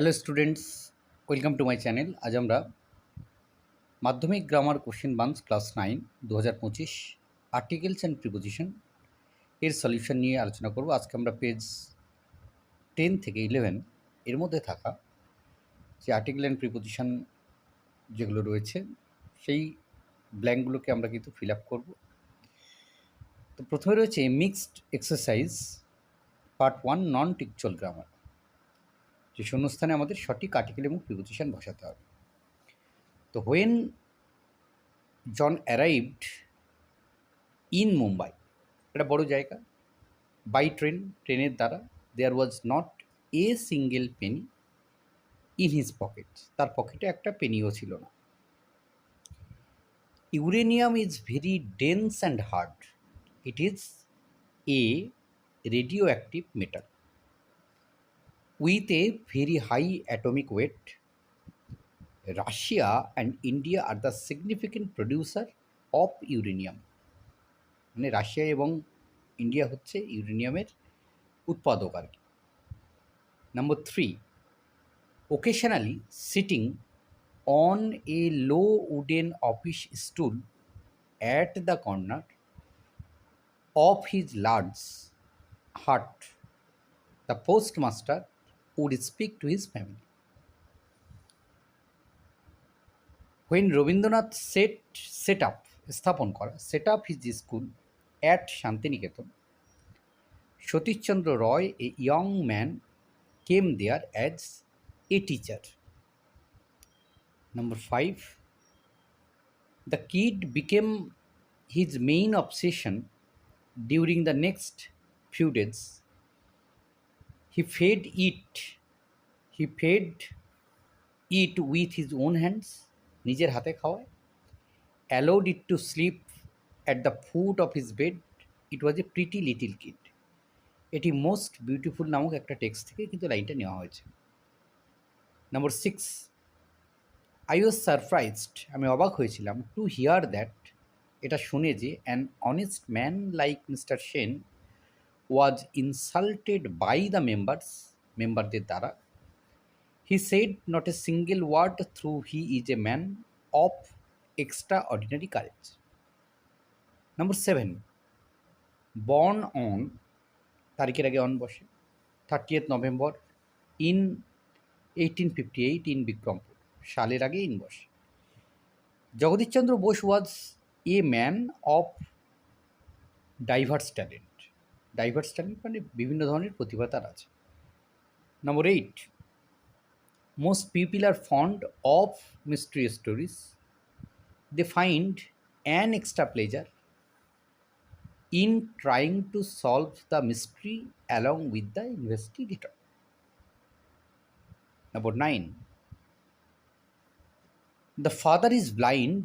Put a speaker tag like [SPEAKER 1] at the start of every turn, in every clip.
[SPEAKER 1] Hello students, welcome to my channel. আজ আমরা Madhyamik grammar question banks class nine দু হাজার পঁচিশ, আর্টিকেলস অ্যান্ড প্রিপোজিশন এর সলিউশন নিয়ে আলোচনা করব। আজকে আমরা পেজ টেন থেকে ইলেভেন এর মধ্যে থাকা যে আর্টিকেল অ্যান্ড প্রিপোজিশন যেগুলো রয়েছে, সেই ব্ল্যাঙ্কগুলোকে আমরা কিন্তু ফিল আপ করব। তো প্রথমে রয়েছে mixed exercise, part one non textual grammar. যে শূন্যস্থানে আমাদের সঠিক আর্টিকেল এবং প্রিপোজিশন বসাতে হবে। তো when John arrived in Mumbai এটা বড় জায়গা। বাই ট্রেন ট্রেনের দ্বারা there was not a single penny in his pocket তার পকেটে একটা পেনিও ছিল না। Uranium is very dense and hard it is a radioactive metal with a very high atomic weight. Russia and India are the significant producer of uranium. মানে Russia এবং India হচ্ছে ইউরেনিয়ামের উৎপাদক আর কি number three occasionally sitting on a low wooden office stool at the corner of his large hut the postmaster would speak to his family. When Rabindranath set, set up, স্থাপন করা set up his school at Santiniketan Satishchandra Roy a young man came there as a teacher number five the kid became his main obsession during the next few days He fed it. He fed it with his own hands. নিজের হাতে খাওয়ায় allowed it to sleep at the foot of his bed it was a pretty little kid এটি most beautiful নামক একটা text থেকে কিন্তু লাইনটা নেওয়া হয়েছে number six I was surprised আমি অবাক হয়েছিলাম টু হিয়ার দ্যাট এটা শুনে যে an honest man like mister Sen was insulted by the members মেম্বারদের দ্বারা। He said not a single word through he is a man of extraordinary courage number seven born on তারিখের আগে on বসে thirtieth November in eighteen fifty eight in Bikrampur সালের আগে in বসে। Jagadishchandra Bose was a man of diverse talent diverse talent মানে বিভিন্ন ধরনের প্রতিভা তার আছে। Number eight most people are fond of mystery stories they find an extra pleasure in trying to solve the mystery along with the investigator number nine the father is blind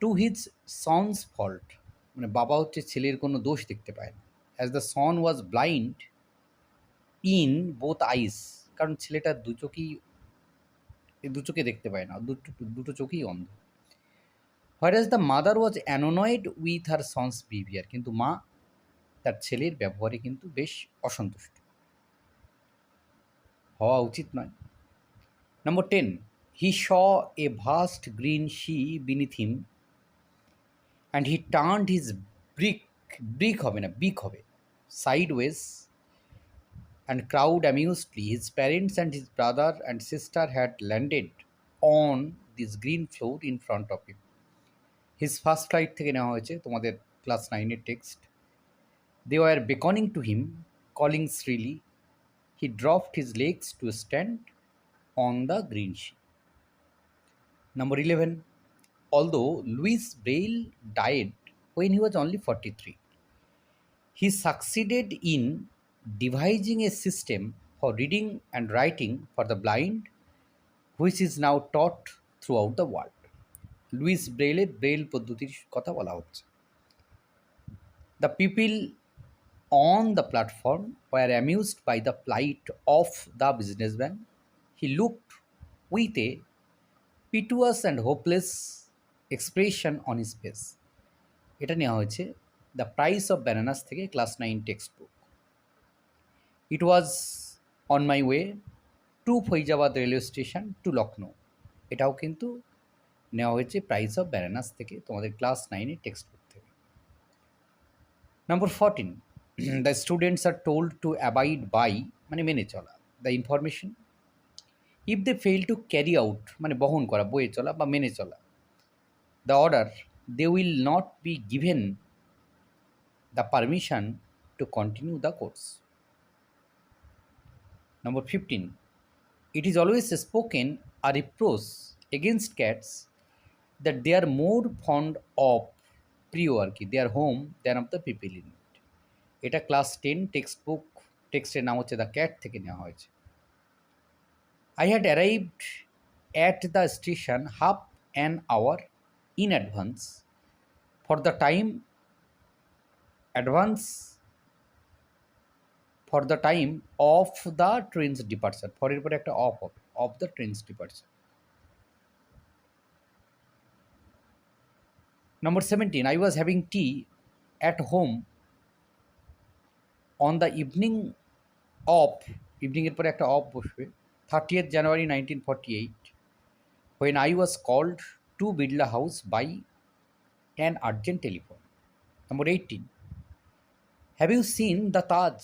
[SPEAKER 1] to his son's fault মানে বাবা হচ্ছে ছেলের কোনো দোষ দেখতে পায় না। As the son was blind in both eyes কারণ ছেলেটা দু চোখেই, দু চোখে দেখতে পায় না দুটো দুটো চোখেই অন্ধ। Whereas the mother was annoyed with her son's behaviour কিন্তু মা তার ছেলের ব্যবহারে কিন্তু বেশ অসন্তুষ্ট। হওয়া উচিত নয়। Number ten he saw a vast green sea beneath him and he turned his brick brick হবে না বিক হবে। Sideways and crowd amusedly. His parents and his brother and sister had landed on this green floor in front of him. His first flight থেকে নেওয়া হয়েছে তোমাদের class নাইনের text they were beckoning to him calling shrilly he dropped his legs to stand on the green sheet. Number 11. Although Louis Braille died when he was only 43, he succeeded in devising a system for reading and writing for the blind, which is now taught throughout the world. Louis ব্রেইলের Braille পদ্ধতির কথা বলা হচ্ছে। The people on the platform were amused by the plight of the businessman he looked with a piteous and hopeless expression on his face এটা নেওয়া হয়েছে the price of bananas থেকে class nine text book it was on my way to Faizabad railway station to Lucknow এটাও কিন্তু নেওয়া হয়েছে price of ব্যারানাস থেকে তোমাদের ক্লাস নাইনে টেক্সট বুক থেকে। Number fourteen the students are told to abide by মানে মেনে চলা the information if they fail to carry out মানে বহন করা, বয়ে চলা বা মেনে চলা the order they will not be given the permission to continue the course number fifteen it is always spoken a reproach against cats that they are more fond of প্রিয় আর কি their home than of the people in it এটা class ten text book টেক্সটের নাম হচ্ছে the cat থেকে নেওয়া হয়েছে। I had arrived at the station half an hour in advance for the time advance for the time of the train's departure ফরের পরে একটা of হবে of the train's departure number seventeen I was having tea at home on the evening of ইভিনিংয়ের পরে একটা of বসবে thirtieth January nineteen forty eight when I was called to Birla House by an urgent telephone number eighteen have you seen the Taj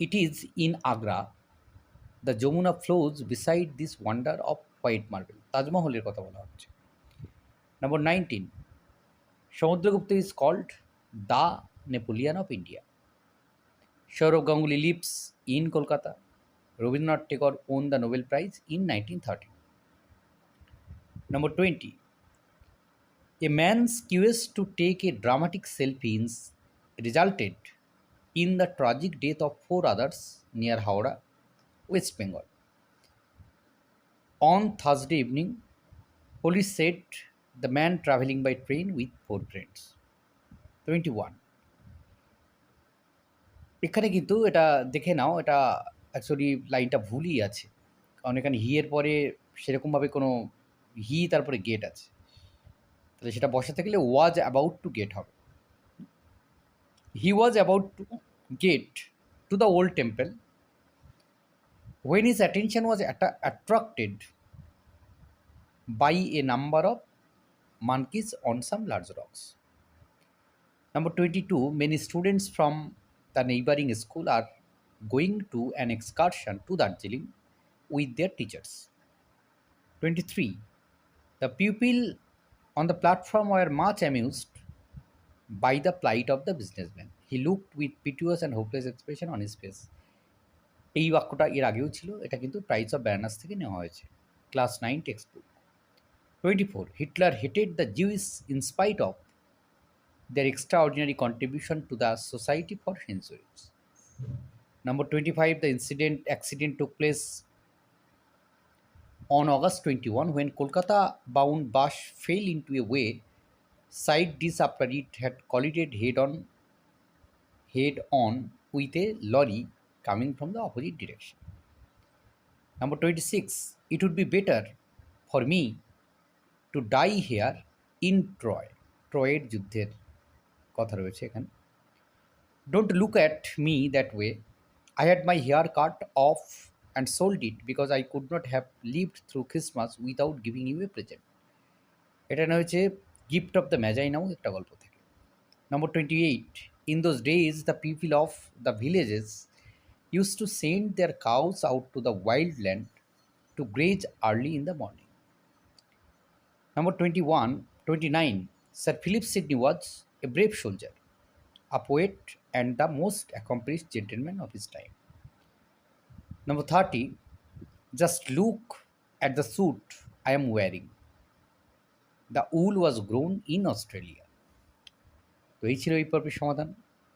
[SPEAKER 1] It is in Agra. The Jamuna flows beside this wonder of white marble. তাজমহলের কথা বলা হচ্ছে। Number nineteen Samudragupta is called the Napoleon of India Sourav Ganguly lives in Kolkata Rabindranath Tagore won the Nobel prize in nineteen thirty number twenty a man's quest to take a dramatic selfie resulted in the tragic death of four others near Howrah, West Bengal. On Thursday evening, police said the man traveling by train with four friends. 21. এখানে কিন্তু এটা দেখে নাও এটা actually লাইনটা ভুলই আছে কারণ এখানে হি এর পরে সেরকমভাবে কোনো হি তারপরে গেট আছে তাহলে সেটা বসাতে গেলে ওয়াজ অ্যাবাউট টু গেট হবে he was about to get to the old temple when his attention was atta- attracted by a number of monkeys on some large rocks. Number 22 Many students from the neighboring school are going to an excursion to Darjeeling with their teachers. 23 The people on the platform were much amused by the plight of the businessman. He looked with piteous and hopeless expression on his face. এই বাক্যটা এর আগেও ছিল, এটা কিন্তু price of banners থেকে নেওয়া হয়েছে class nine text book twenty four Hitler hated the Jews in spite of their extraordinary contribution to the society for centuries number twenty five the incident accident took place on August twenty one when Kolkata bound bus fell in a way side dish after it had collided head on head on with a lorry coming from the opposite direction. Number 26, it would be better for me to die here in Troy. ট্রয়ের যুদ্ধের কথা রয়েছে এখানে don't look at me that way I had my hair cut off and sold it because I could not have lived through Christmas without giving you a present এটা হচ্ছে gift of the Magi নাও একটা গল্প থেকে number twenty eight in those days the people of the villages use to send their cows out to the wild land to graze early in the morning Number 21, 29, Sir Philip Sidney was a brave soldier, a poet, and the most accomplished gentleman of his time. Number 30, just look at the suit I am wearing. The wool was grown in Australia তো এই ছিল এই পর্বের সমাধান।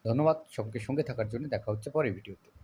[SPEAKER 1] ধন্যবাদ। সবকে সঙ্গে থাকার জন্য দেখা হচ্ছে পরে ভিডিওতে।